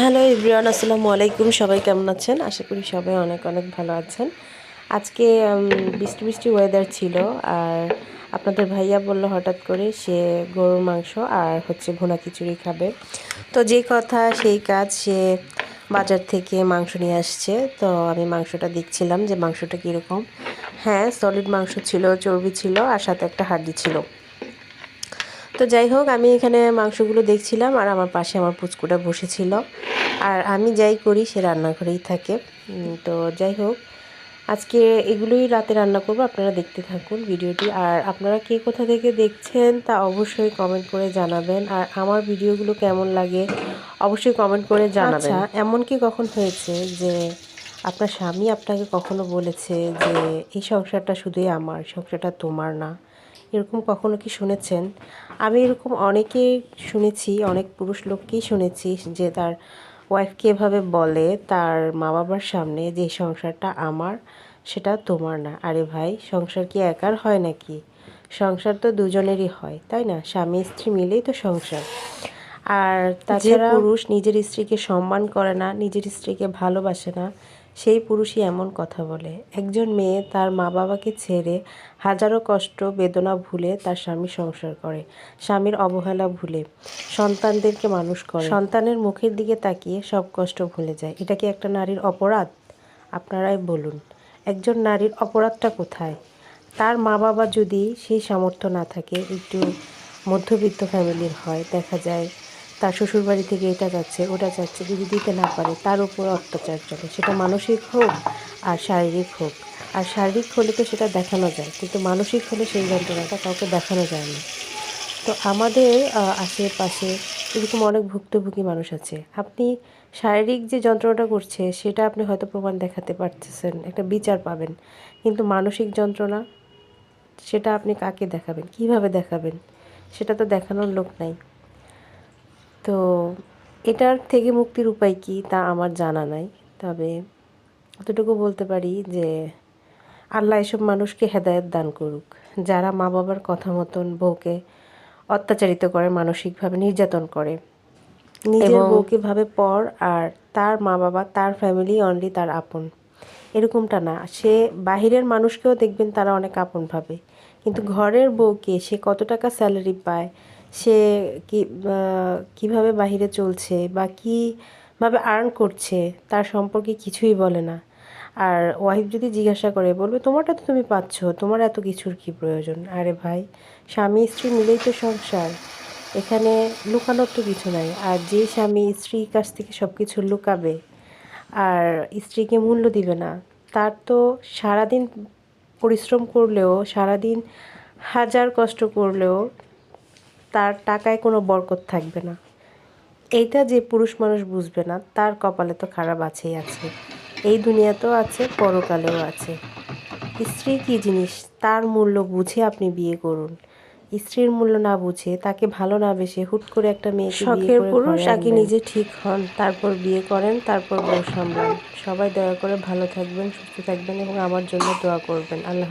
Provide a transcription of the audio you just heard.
Hello ইব্রিয়ান আসসালামু আলাইকুম। সবাই কেমন আছেন? আশা করি সবাই অনেক অনেক ভালো আছেন। আজকে বৃষ্টি বৃষ্টি ওয়েদার ছিল আর আপনাদের ভাইয়া বলল হঠাৎ করে সে গরুর মাংস আর হচ্ছে ভুনা খিচুড়ি খাবে। তো যে কথা, সেই কাজ সে বাজার থেকে মাংস নিয়ে আসছে। তো আমি মাংসটা দেখছিলাম যে মাংসটা কীরকম। হ্যাঁ সলিড মাংস ছিল, চর্বি ছিল আর সাথে একটা হাড্ডি ছিল। তো যাই হোক, আমি এখানে মাংসগুলো দেখছিলাম আর আমার পাশে আমার পুচকুটা বসেছিল। আর আমি যাই করি, সে রান্নাঘরেই থাকে। তো যাই হোক, আজকে এগুলোই রাতে রান্না করব, আপনারা দেখতে থাকুন ভিডিওটি। আর আপনারা কে কোথা থেকে দেখছেন তা অবশ্যই কমেন্ট করে জানাবেন। আর আমার ভিডিওগুলো কেমন লাগে অবশ্যই কমেন্ট করে জানাবেন। আচ্ছা এমন কি কখন হয়েছে যে আপনার স্বামী আপনাকে কখনো বলেছে যে, এই সংসারটা শুধুই আমার, সংসারটা তোমার না এরকম কখনো কি শুনেছেন? আমি এরকম অনেকেই শুনেছি অনেক পুরুষ লোককেই শুনেছি যে তার ওয়াইফকে এভাবে বলে তার মা বাবার সামনে যে সংসারটা আমার সেটা তোমার না। আরে ভাই সংসার কি একার হয় নাকি? সংসার তো দুজনেরই হয় তাই না? স্বামী স্ত্রী মিলেই তো সংসার। আর তাছাড়া পুরুষ নিজের স্ত্রীকে সম্মান করে না নিজের স্ত্রীকে ভালোবাসে না সেই পুরুষই এমন কথা বলে। একজন মেয়ে তার মা বাবাকে ছেড়ে হাজারো কষ্ট, বেদনা ভুলে তার স্বামী সংসার করে, স্বামীর অবহেলা ভুলে, সন্তানদেরকে মানুষ করে। সন্তানের মুখের দিকে তাকিয়ে সব কষ্ট ভুলে যায়। এটা কি একটা নারীর অপরাধ? আপনারাই বলুন, একজন নারীর অপরাধটা কোথায়? তার মা বাবা যদি সেই সামর্থ্য না থাকে, একটু মধ্যবিত্ত ফ্যামিলির হয়, দেখা যায় তার শ্বশুরবাড়ি থেকে এটা যাচ্ছে, ওটা যাচ্ছে, যদি দিতে না পারে, তার উপর অত্যাচার চলে। সেটা মানসিক হোক আর শারীরিক হোক। আর শারীরিক হলে তো সেটা দেখানো যায়, কিন্তু মানসিক হলে সেই যন্ত্রণাটা কাউকে দেখানো যায় না। তো আমাদের আশেপাশে এরকম অনেক ভুক্তভোগী মানুষ আছে। আপনি শারীরিক যে যন্ত্রণাটা করছে, সেটা আপনি হয়তো প্রমাণ দেখাতে পারতেছেন, একটা বিচার পাবেন। কিন্তু মানসিক যন্ত্রণা, সেটা আপনি কাকে দেখাবেন? কীভাবে দেখাবেন? সেটা তো দেখানোর লোক নাই। তো এটার থেকে মুক্তির উপায় কি তা আমার জানা নাই। তবে অতটুকু বলতে পারি যে আল্লাহ এসব মানুষকে হেদায়ত দান করুক। যারা মা বাবার কথা মতন বউকে অত্যাচারিত করে মানসিকভাবে নির্যাতন করে। নিজের বউকে ভাবে পর আর তার মা বাবা তার ফ্যামিলি অনলি তার আপন। এরকমটা না। সে বাহিরের মানুষকেও দেখবেন তারা অনেক আপন ভাবে। কিন্তু ঘরের বউকে সে কত টাকা স্যালারি পায় সে কি কীভাবে বাহিরে চলছে বা কীভাবে আর্ন করছে তার সম্পর্কে কিছুই বলে না। আর ওয়াইফ যদি জিজ্ঞাসা করে, বলবে, তোমারটা তো তুমি পাচ্ছ, তোমার এত কিছুর কি প্রয়োজন? আরে ভাই, স্বামী স্ত্রী মিলেই তো সংসার। এখানে লুকানোর তো কিছু নাই। আর যে স্বামী স্ত্রীর কাছ থেকে সব কিছু লুকাবে আর স্ত্রীকে মূল্য দিবে না, তার তো সারাদিন পরিশ্রম করলেও, সারাদিন হাজার কষ্ট করলেও তার টাকায় কোনো বরকত থাকবে না। এইটা যে পুরুষ মানুষ বুঝবে না তার কপালে তো খারাপ আছেই আছে। এই দুনিয়াতেও আছে পরকালেও আছে। স্ত্রী কি জিনিস? তার মূল্য বুঝে আপনি বিয়ে করুন। স্ত্রীর মূল্য না বুঝে তাকে ভালো না বেসে হুট করে একটা মেয়ে শখের পুরুষ আগে নিজে ঠিক হন তারপর বিয়ে করেন তারপর বউ সামলান। সবাই দয়া করে ভালো থাকবেন সুস্থ থাকবেন এবং আমার জন্য দোয়া করবেন। আল্লাহ।